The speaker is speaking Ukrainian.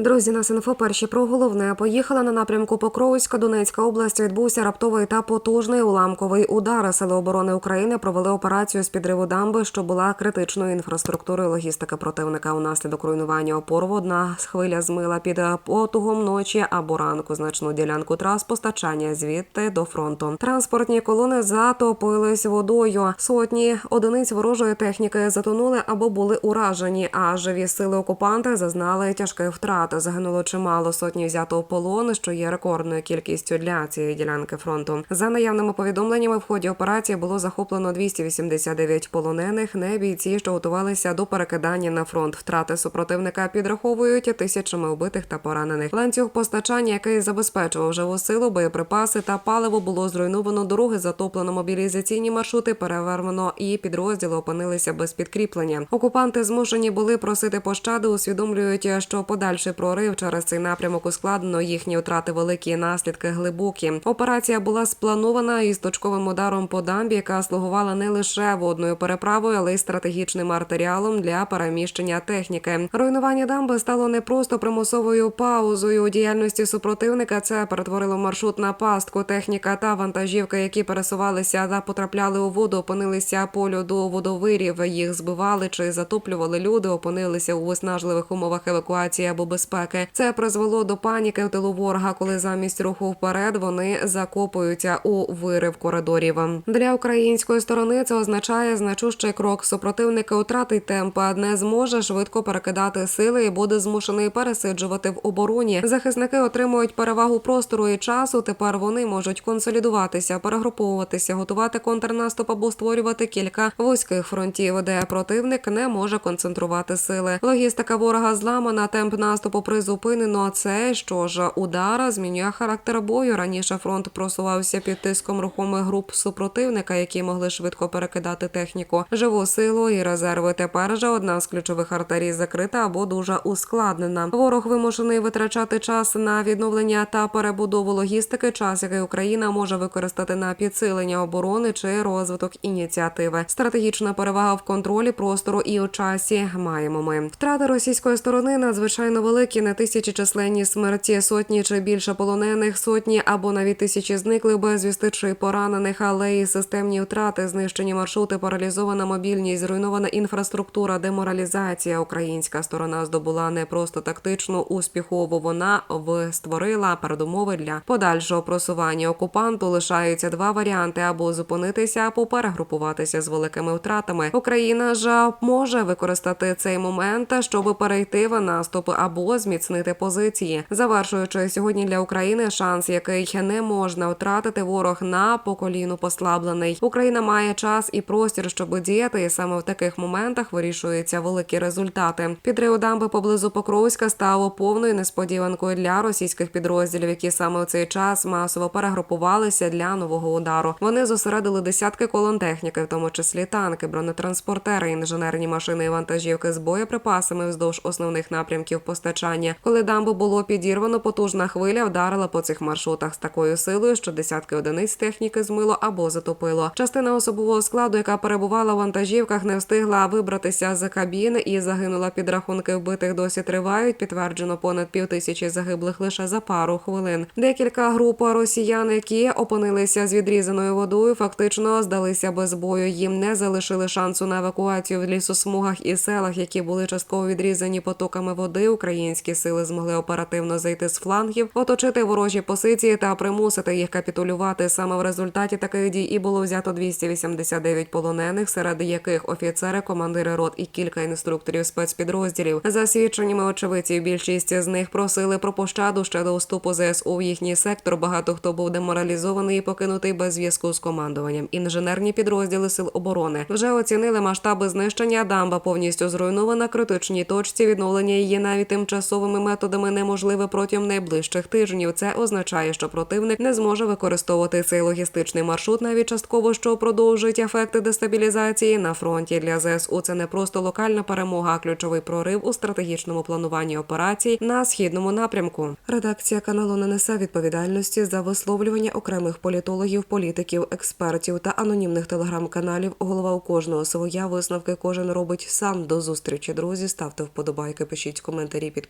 Друзі, на Синфо перші про головне поїхала на напрямку Покровська, Донецька область. Відбувся раптовий та потужний уламковий удар. Сили оборони України провели операцію з підриву дамби, що була критичною інфраструктурою логістики противника. Унаслідок руйнування опору одна хвиля змила під потугом ночі або ранку значну ділянку трас постачання звідти до фронту. Транспортні колони затопились водою. Сотні одиниць ворожої техніки затонули або були уражені. А живі сили окупанти зазнали тяжких втрат. Загинуло чимало сотні взято в полон, що є рекордною кількістю для цієї ділянки фронту. За наявними повідомленнями, в ході операції було захоплено 289 полонених. Не бійці, що готувалися до перекидання на фронт. Втрати супротивника підраховують тисячами вбитих та поранених. Ланцюг постачання, який забезпечував живу силу, боєприпаси та паливо, було зруйновано. Дороги затоплено мобілізаційні маршрути, перевернено і підрозділи опинилися без підкріплення. Окупанти змушені були просити пощади, усвідомлюють, що подальший прорив через цей напрямок ускладнено. Їхні втрати великі, наслідки глибокі. Операція була спланована із точковим ударом по дамбі, яка слугувала не лише водною переправою, але й стратегічним артеріалом для переміщення техніки. Руйнування дамби стало не просто примусовою паузою у діяльності супротивника. Це перетворило маршрут на пастку. Техніка та вантажівки, які пересувалися та потрапляли у воду, опинилися по льоду водовирів. Їх збивали чи затоплювали люди, опинилися у виснажливих умовах евакуації або безпеки. Це призвело до паніки в тилу ворога, коли замість руху вперед вони закопуються у вирив коридорів. Для української сторони це означає значущий крок. Супротивники втратить темп, а не зможе швидко перекидати сили і буде змушений пересиджувати в обороні. Захисники отримують перевагу простору і часу. Тепер вони можуть консолідуватися, перегруповуватися, готувати контрнаступ або створювати кілька вузьких фронтів, де противник не може концентрувати сили. Логістика ворога зламана, темп наступу призупинено. Це що ж удара змінює характер бою. Раніше фронт просувався під тиском рухомих груп супротивника, які могли швидко перекидати техніку, живу силу і резерви. Тепер же одна з ключових артерій закрита або дуже ускладнена. Ворог вимушений витрачати час на відновлення та перебудову логістики, час який Україна може використати на підсилення оборони чи розвиток ініціативи. Стратегічна перевага в контролі простору і у часі маємо ми. Втрати російської сторони надзвичайно великі, не тисячі численні смерті, сотні чи більше полонених, сотні або навіть тисячі зниклих безвісти чи поранених, але і системні втрати, знищені маршрути, паралізована мобільність, зруйнована інфраструктура, деморалізація. Українська сторона здобула не просто тактичну успіхову. Вона в створила передумови для подальшого просування окупанту. Лишаються два варіанти: або зупинитися, або перегрупуватися з великими втратами. Україна ж може використати цей момент, щоб перейти в наступ або зміцнити позиції, завершуючи сьогодні для України шанс, який не можна втратити. Ворог на поколіну послаблений. Україна має час і простір, щоб діяти, і саме в таких моментах вирішуються великі результати. Підрив дамби поблизу Покровська стало повною несподіванкою для російських підрозділів, які саме в цей час масово перегрупувалися для нового удару. Вони зосередили десятки колон техніки, в тому числі танки, бронетранспортери, інженерні машини і вантажівки з боєприпасами вздовж основних напрямків постачання. Коли дамбу було підірвано, потужна хвиля вдарила по цих маршрутах з такою силою, що десятки одиниць техніки змило або затопило. Частина особового складу, яка перебувала в вантажівках, не встигла вибратися з кабіни і загинула. Підрахунки вбитих досі тривають. Підтверджено понад півтисячі загиблих лише за пару хвилин. Декілька груп росіян, які опинилися з відрізаною водою, фактично здалися без бою. Їм не залишили шансу на евакуацію в лісосмугах і селах, які були частково відрізані потоками води. Українські сили змогли оперативно зайти з флангів, оточити ворожі позиції та примусити їх капітулювати. Саме в результаті таких дій і було взято 289 полонених, серед яких офіцери, командири рот і кілька інструкторів спецпідрозділів. За свідченнями очевидців, більшість з них просили про пощаду ще до вступу ЗСУ в їхній сектор. Багато хто був деморалізований і покинутий без зв'язку з командуванням. Інженерні підрозділи сил оборони вже оцінили масштаби знищення. Дамба повністю зруйнована. Критичній точці відновлення її навіть тимчасовими методами неможливе протягом найближчих тижнів. Це означає, що противник не зможе використовувати цей логістичний маршрут навіть частково, що продовжить ефекти дестабілізації на фронті. Для ЗСУ це не просто локальна перемога, а ключовий прорив у стратегічному плануванні операцій на східному напрямку. Редакція каналу не несе відповідальності за висловлювання окремих політологів, політиків, експертів та анонімних телеграм-каналів. Голова у кожного своя висновки кожен робить сам. До зустрічі, друзі. Ставте вподобайки, пишіть коментарі, підписуйтесь.